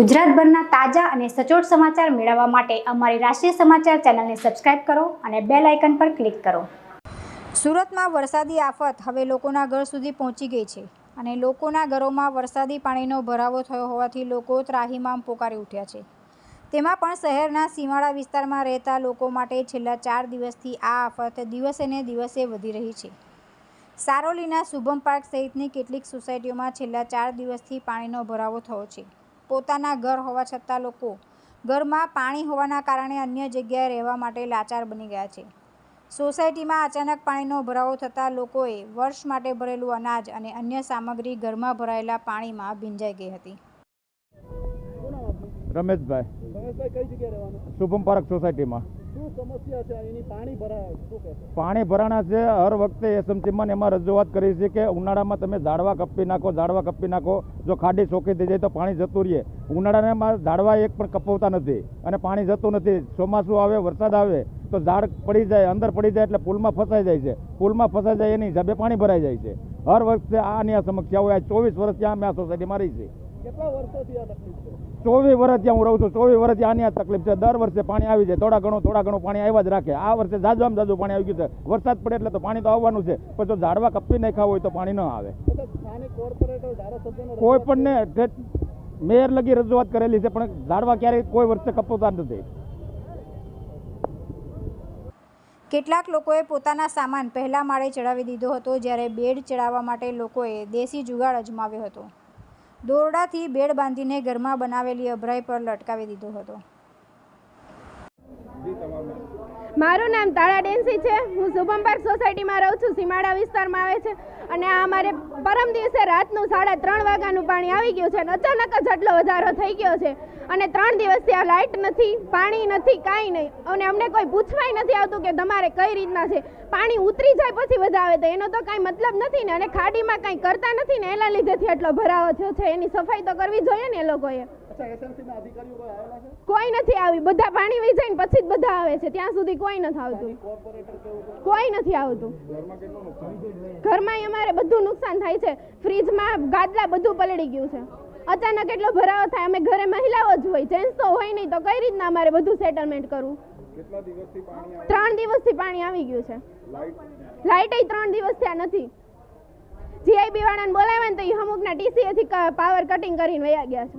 ગુજરાતભરના તાજા અને સચોટ સમાચાર મેળવવા માટે અમારી રાષ્ટ્રીય સમાચાર ચેનલને સબસ્ક્રાઇબ કરો અને બેલ આઇકન પર ક્લિક કરો. સુરતમાં વરસાદી આફત હવે લોકોના ઘર સુધી પહોંચી ગઈ છે અને લોકોના ઘરોમાં વરસાદી પાણીનો ભરાવો થયો હોવાથી લોકો ત્રાહીમામ પોકારી ઉઠ્યા છે. તેમાં પણ શહેરના સીમાડા વિસ્તારમાં રહેતા લોકો માટે છેલ્લા ચાર દિવસથી આ આફત દિવસે ને દિવસે વધી રહી છે. સારોલીના શુભમ પાર્ક સહિતની કેટલીક સોસાયટીઓમાં છેલ્લા ચાર દિવસથી પાણીનો ભરાવો થયો છે. પોતાના ઘર હોવા છતાં લોકો ઘરમાં પાણી હોવાના કારણે અન્ય જગ્યાએ રહેવા માટે લાચાર બની ગયા છે. સોસાયટીમાં અચાનક પાણીનો ભરાવો થતાં લોકોએ વર્ષ માટે ભરેલું અનાજ અને અન્ય સામગ્રી ઘરમાં ભરાયેલા પાણીમાં ભીંજાઈ ગઈ હતી. રમેશભાઈ. રમેશભાઈ કઈ જગ્યાએ રહેવાનું? શુભમ પાર્ક સોસાયટીમાં. પાણી ભરાણા છે, હર વખતે એસએમસીમાં એમાં રજૂઆત કરી છે કે ઉનાળામાં તમે ઝાડવા કપી નાખો, ઝાડવા કપી નાખો. જો ખાડી ચોખ્ખી થઈ જાય તો પાણી જતું રહે. ઉનાળામાં ઝાડવા એક પણ કપાવતા નથી અને પાણી જતું નથી. ચોમાસું આવે, વરસાદ આવે, તો ઝાડ પડી જાય, અંદર પડી જાય એટલે પુલમાં ફસાઈ જાય છે. પુલમાં ફસાઈ જાય એની હિસાબે પાણી ભરાઈ જાય છે. હર વખતે આની આ સમસ્યા હોય આ ચોવીસ વર્ષથી અમે આ સોસાયટીમાં રહી છે. કેટલા વર્ષોથી આ તકલીફ છે? ચોવીસ વર્ષ ત્યાં હું રહું છું. ચોવીસ વર્ષથી આની આ તકલીફ છે. દર વર્ષે પાણી આવી જાય. થોડા ઘણું થોડા ઘણું પાણી આવ્યા જ રાખે. આ વર્ષે જાજુ જાજુ પાણી આવી ગયું છે. વરસાદ પડે એટલે તો પાણી તો આવવાનું છે. પણ જો ઝાડવા કપી નાખ્યા હોય તો પાણી ન આવે. એટલે સ્થાનિક કોર્પોરેટર ધારાસભ્યનો કોઈ પણ ને મેયર લગી રજૂઆત કરેલી છે પણ ઝાડવા ક્યારેય કોઈ વર્ષે કપોતા નથી. કેટલાક લોકોએ પોતાના સામાન પહેલા માળે ચડાવી દીધો હતો જ્યારે બેડ ચડાવવા માટે લોકોએ દેશી જુગાડ અજમાવ્યો હતો. દોરડાથી બેડ બાંધીને ઘરમાં બનાવેલી અભરાઈ પર લટકાવી દીધો હતો. મારું નામ તાળા ડેન્સી છે. હું શુભમ પાર્ક સોસાયટીમાં રહું છું. સીમાડા વિસ્તારમાં આવે છે. અને આ અમારે પરમ દિવસે રાતનું સાડા ત્રણ વાગ્યાનું પાણી આવી ગયું છે અને અચાનક જ આટલો વધારો થઈ ગયો છે. અને ત્રણ દિવસથી આ લાઇટ નથી, પાણી નથી, કાંઈ નહીં. અને અમને કોઈ પૂછવાય નથી આવતું કે તમારે કઈ રીતના છે. પાણી ઉતરી જાય પછી વધાવે તો એનો તો કાંઈ મતલબ નથી ને. અને ખાડીમાં કાંઈ કરતા નથી ને. એના લીધેથી આટલો ભરાવો થયો છે. એની સફાઈ તો કરવી જોઈએ ને એ લોકોએ. કોઈ આવેલા છે? કોઈ નથી આવી. બધા પાણી વહી જાય ને પછી જ બધા આવે છે. ત્યાં સુધી કોઈ નથી આવતું. કોઈ? કોઈ નથી આવતું. ઘરમાં અમારે બધું નુકસાન થાય છે. ફ્રીજમાં ગાદલા બધું પલળી ગયું છે. અચાનક એટલો ભરાવો થાય અમે ઘરે મહિલાઓ જ હોય. જેન્ટ્સ તો હોય નહીં તો કઈ રીતના અમારે બધું સેટલમેન્ટ કરવું? કેટલા દિવસથી પાણી ત્રણ દિવસથી પાણી આવી ગયું છે. લાઇટ ત્રણ દિવસ થયા નથી. જીઆઈબી વાળાને બોલાવ્યા ને તો એ અમુકના ટીસીએથી પાવર કટિંગ કરીને વયા ગયા છે.